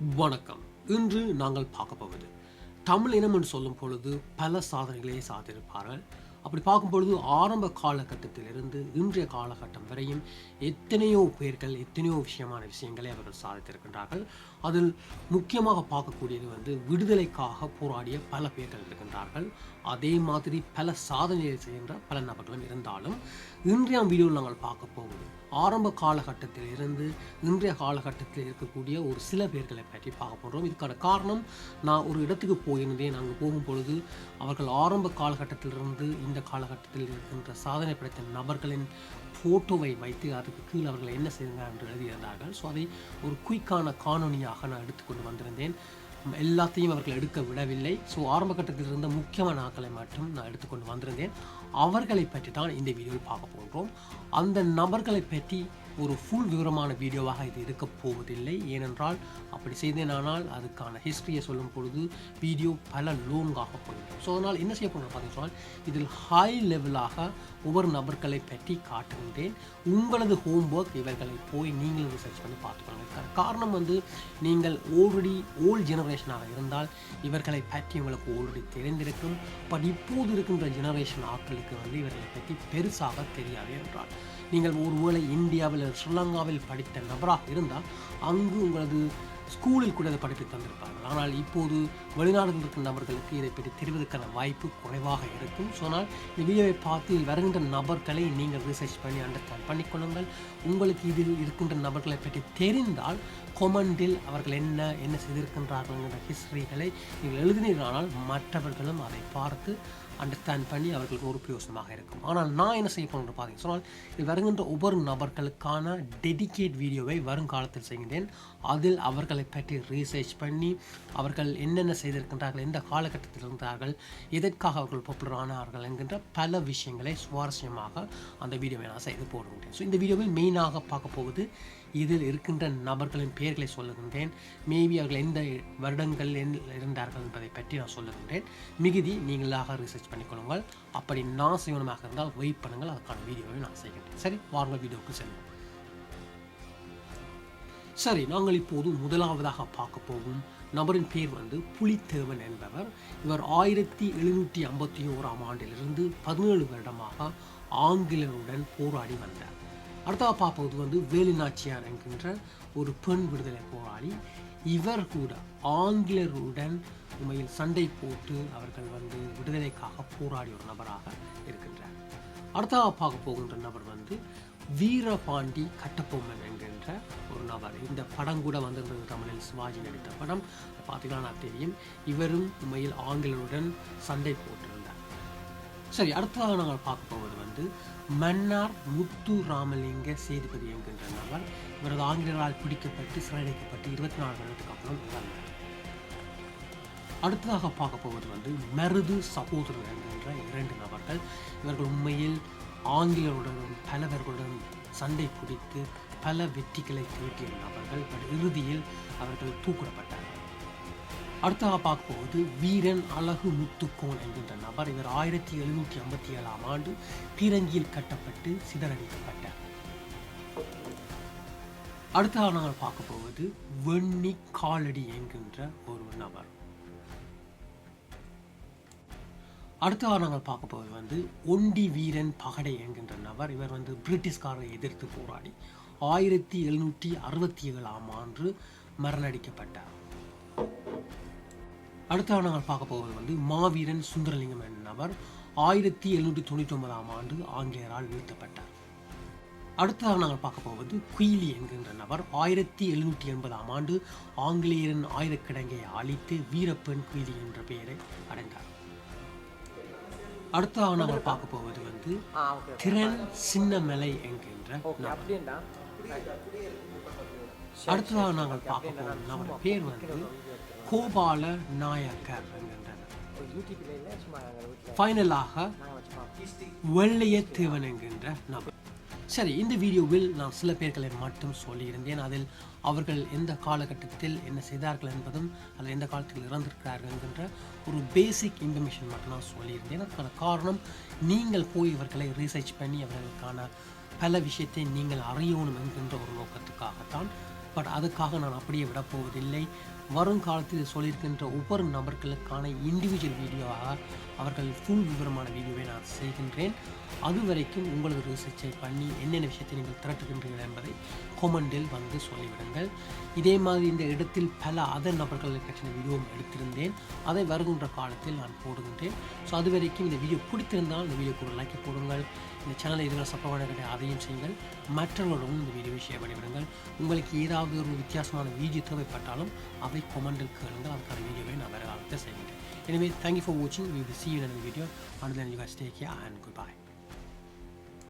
வணக்கம். இன்று நாங்கள் பார்க்க போவது தமிழ் இனம் என்று சொல்லும் பொழுது பல சாதனைகளை சாதித்திருப்பார்கள் அப்படி பார்க்கும்பொழுது ஆரம்ப காலகட்டத்திலிருந்து இன்றைய காலகட்டம் வரையும் எத்தனையோ பேர்கள் எத்தனையோ விஷயமான விஷயங்களை அவர்கள் சாதித்திருக்கின்றார்கள். அதில் முக்கியமாக பார்க்கக்கூடியது வந்து விடுதலைக்காக போராடிய பல பேர்கள் இருக்கின்றார்கள். அதே மாதிரி பல சாதனைகளை செய்கின்ற பல நபர்களும் இருந்தாலும் இன்றைய வீடியோவில் நாங்கள் பார்க்க போவது ஆரம்ப காலகட்டத்தில் இருந்து இன்றைய காலகட்டத்தில் இருக்கக்கூடிய ஒரு சில பேர்களை பற்றி பார்க்க போகிறோம் இதுக்கான காரணம் நான் ஒரு இடத்துக்கு போயிருந்தேன். அங்கே போகும் பொழுது அவர்கள் ஆரம்ப காலகட்டத்திலிருந்து இந்த இந்த காலகட்டத்தில் இருக்கின்ற சாதனை படைத்த நபர்களின் ஃபோட்டோவை வைத்து அதுக்கு கீழே அவர்கள் என்ன செய்தாங்க என்று எழுதியிருந்தார்கள். ஸோ அதை ஒரு குயிக்கான காணொனியாக நான் எடுத்துக்கொண்டு வந்திருந்தேன். எல்லாத்தையும் அவர்கள் எடுக்க விடவில்லை. ஸோ ஆரம்ப கட்டத்தில் இருந்த முக்கியமான ஆக்களை மட்டும் நான் எடுத்துக்கொண்டு வந்திருந்தேன். அவர்களை பற்றி தான் இந்த வீடியோவில் பார்க்க போகிறோம் அந்த நபர்களை பற்றி ஒரு ஃபுல் விவரமான வீடியோவாக இது இருக்க போவதில்லை. ஏனென்றால் அப்படி செய்தேனானால் அதுக்கான ஹிஸ்ட்ரியை சொல்லும் பொழுது வீடியோ பல லோங்காக போயிடும் ஸோ அதனால் என்ன செய்ய போகிறோம் பார்த்தீங்கன்னு சொன்னால் இதில் ஹை லெவலாக ஒவ்வொரு நபர்களை பற்றி காட்டுகின்றேன். உங்களது ஹோம்ஒர்க் இவர்களை போய் நீங்களும் ரிசர்ச் பண்ணி பார்த்துக்கோங்க காரணம் வந்து நீங்கள் ஆல்ரெடி ஓல்டு ஜெனரேஷனாக இருந்தால் இவர்களை பற்றி உங்களுக்கு ஆல்ரெடி தெரிந்திருக்கும். பட் இப்போது இருக்கின்ற ஜெனரேஷன் ஆட்களுக்கு வந்து இவர்களை பற்றி பெருசாக தெரியாது என்றால் நீங்கள் ஒருவேளை இந்தியாவில் ஸ்ரீலங்காவில் படித்த நபராக இருந்தால் அங்கு உங்களது ஸ்கூலில் கூட இதை படித்து தந்திருப்பார்கள். ஆனால் இப்போது வெளிநாடுகளில் இருக்கும் நபர்களுக்கு இதை பற்றி தெரிவதற்கான வாய்ப்பு குறைவாக இருக்கும். ஸோ ஆனால் இந்த வீடியோவை பார்த்து இதில் வருகின்ற நபர்களை நீங்கள் ரிசர்ச் பண்ணி அண்டர்ஸ்டாண்ட் பண்ணிக்கொள்ளுங்கள் உங்களுக்கு இதில் இருக்கின்ற நபர்களை பற்றி தெரிந்தால் கொமெண்டில் அவர்கள் என்ன என்ன செய்திருக்கின்றார்கள் என்ற ஹிஸ்டரிகளை நீங்கள் எழுதினீர்களானால் மற்றவர்களும் அதை பார்த்து அண்டர்ஸ்டாண்ட் பண்ணி அவர்களுக்கு ஒரு பிரயோசனமாக இருக்கும். ஆனால் நான் என்ன செய்ய போகணும்னு பார்த்தீங்க சொன்னால் இது வருகின்ற ஒவ்வொரு நபர்களுக்கான டெடிகேட் வீடியோவை வருங்காலத்தில் செய்கின்றேன். அதில் அவர்கள் பற்றி ரீசர்ச் பண்ணி அவர்கள் என்னென்ன செய்திருக்கின்றார்கள் எந்த காலகட்டத்தில் இருந்தார்கள் எதற்காக அவர்கள் பாப்புலர் ஆனார்கள் என்கின்ற பல விஷயங்களை சுவாரஸ்யமாக அந்த வீடியோவை நான் செய்து போடுகின்றேன் ஸோ இந்த வீடியோவில் மெயினாக பார்க்க போவது இதில் இருக்கின்ற நபர்களின் பெயர்களை சொல்லுகின்றேன். மேபி அவர்கள் எந்த வருடங்கள் இருந்தார்கள் என்பதை பற்றி நான் சொல்லுகின்றேன். மிகுதி நீங்களாக ரிசர்ச் பண்ணிக்கொள்ளுங்கள் அப்படி நான் செய்யணுமாக இருந்தால் வெயிட் பண்ணுங்கள். அதுக்கான வீடியோவை நான் செய்கின்றேன். சரி வாருங்கள் வீடியோவுக்கு செல்வோம். சரி நாங்கள் இப்போது முதலாவதாக பார்க்க போகும் நபரின் பேர் வந்து புலித்தேவன் என்பவர். இவர் ஆயிரத்தி எழுநூற்றி ஐம்பத்தி ஓராம் ஆண்டிலிருந்து பதினேழு வருடமாக ஆங்கிலருடன் போராடி வந்தார். அடுத்ததாக பார்ப்பது வந்து வேலுநாச்சியார் என்கின்ற ஒரு பெண் விடுதலை போராளி. இவர் கூட ஆங்கிலருடன் உண்மையில் சண்டை போட்டு அவர்கள் வந்து விடுதலைக்காக போராடிய ஒரு நபராக இருக்கின்றார். அடுத்ததாக பார்க்க போகின்ற நபர் வந்து வீரபாண்டி கட்டபொம்மன் என்கின்ற ஒரு நபர். இந்த படம் கூட வந்திருந்தது தமிழில் சிவாஜி நடித்த படம். பார்த்தீங்கன்னா நான் தெரியும். இவரும் உண்மையில் ஆங்கிலருடன் சண்டை போட்டிருந்தார். சரி அடுத்ததாக நாங்கள் பார்க்க போவது வந்து மன்னார் முத்து ராமலிங்க சேதுபதி என்கின்ற நபர். இவரது ஆங்கிலரால் பிடிக்கப்பட்டு சிறையடைக்கப்பட்டு இருபத்தி நாலு வருடத்துக்கு அப்புறம் இறந்தார். அடுத்ததாக பார்க்க போவது வந்து மருது சகோதரர் என்கின்ற இரண்டு நபர்கள். இவர்கள் உண்மையில் ஆங்கிலருடனும் பலவர்களுடன் சண்டை பிடித்து பல வெற்றிகளை திருட்டிய நபர்கள். பட் இறுதியில் அவர்கள் தூக்கிடப்பட்டார்கள். அடுத்ததாக பார்க்க போவது வீரன் அழகு முத்துக்கோன் என்கின்ற நபர். இவர் ஆயிரத்தி எழுநூற்றி ஐம்பத்தி ஏழாம் ஆண்டு பீரங்கியில் கட்டப்பட்டு சிதறடிக்கப்பட்டார். அடுத்ததாக நாங்கள் பார்க்க போவது வெண்ணி காலடி என்கின்ற ஒரு நபர். அடுத்ததாக நாங்கள் பார்க்க போவது வந்து ஒண்டி வீரன் பகடை என்கின்ற நபர். இவர் வந்து பிரிட்டிஷ்காரரை எதிர்த்து போராடி ஆயிரத்தி எழுநூற்றி அறுபத்தி ஏழாம் ஆண்டு மரணடிக்கப்பட்டார். அடுத்ததாக நாங்கள் பார்க்க போவது வந்து மாவீரன் சுந்தரலிங்கம் என்ற நபர் ஆயிரத்தி எழுநூற்றி தொண்ணூற்றி ஒன்பதாம் ஆண்டு ஆங்கிலேயரால் வீழ்த்தப்பட்டார். அடுத்ததாக நாங்கள் பார்க்க போவது குயிலி என்கின்ற நபர் ஆயிரத்தி எழுநூற்றி எண்பதாம் ஆண்டு ஆங்கிலேயரின் ஆயுதக்கிடங்கை அழித்து வீரப்பெண் குயிலி என்ற பெயரை அடைந்தார். அடுத்ததாக நாங்கள் பார்க்க போவது வந்து திறன் சின்னமலை என்கின்ற அடுத்ததாக நாங்கள் பார்க்க போவது நம்முடைய பேர் வந்து கோபால நாயக்கர் என்கின்றனர். ஃபைனலாக வெள்ளையத்தேவன் என்கின்ற நபர். சரி இந்த வீடியோவில் நான் சில பேர்களை மட்டும் சொல்லியிருந்தேன். அதில் அவர்கள் எந்த காலகட்டத்தில் என்ன செய்தார்கள் என்பதும் அதில் எந்த காலத்தில் இறந்திருக்கிறார்கள் என்கின்ற ஒரு பேசிக் இன்ஃபர்மேஷன் மட்டும் நான் சொல்லியிருந்தேன். அதுக்கான காரணம் நீங்கள் போய் இவர்களை ரீசர்ச் பண்ணி அவர்களுக்கான பல விஷயத்தை நீங்கள் அறியணும் என்கின்ற ஒரு நோக்கத்துக்காகத்தான். பட் அதுக்காக நான் அப்படியே விடப்போவதில்லை. வருங்காலத்தில் சொல்லியிருக்கின்ற ஒவ்வொரு நபர்களுக்கான இண்டிவிஜுவல் வீடியோவாக அவர்கள் ஃபுல் விவரமான வீடியோவை நான் செய்கின்றேன். அது வரைக்கும் உங்களது ரிசர்ச்சை பண்ணி என்னென்ன விஷயத்தை நீங்கள் திரட்டுகின்றீர்கள் என்பதை கொமெண்டில் வந்து சொல்லிவிடுங்கள். இதே மாதிரி இந்த இடத்தில் பல அதர் நபர்களை பற்றின வீடியோவும் எடுத்திருந்தேன். அதை வருகின்ற காலத்தில் நான் போடுகின்றேன். ஸோ அது வரைக்கும் இந்த வீடியோ பிடித்திருந்தால் இந்த வீடியோக்கு ஒரு லைக் போடுங்கள். இந்த சேனலை இதுவரை சப்போர்ட் பண்ண அதையும் செய்யுங்கள். மற்றவர்களுடன் இந்த வீடியோவை ஷேர் பண்ணிவிடுங்கள். உங்களுக்கு ஏதாவது ஒரு வித்தியாசமான வீடியோ தேவைப்பட்டாலும் அவை கொமெண்டில் கேளுங்கள் அதுக்கான வீடியோவை நான் வேறு காலத்தில் செய்கிறேன் எனவே தேங்க்யூ ஃபார் வாட்சிங் we will see you in video and then you guys take care and goodbye.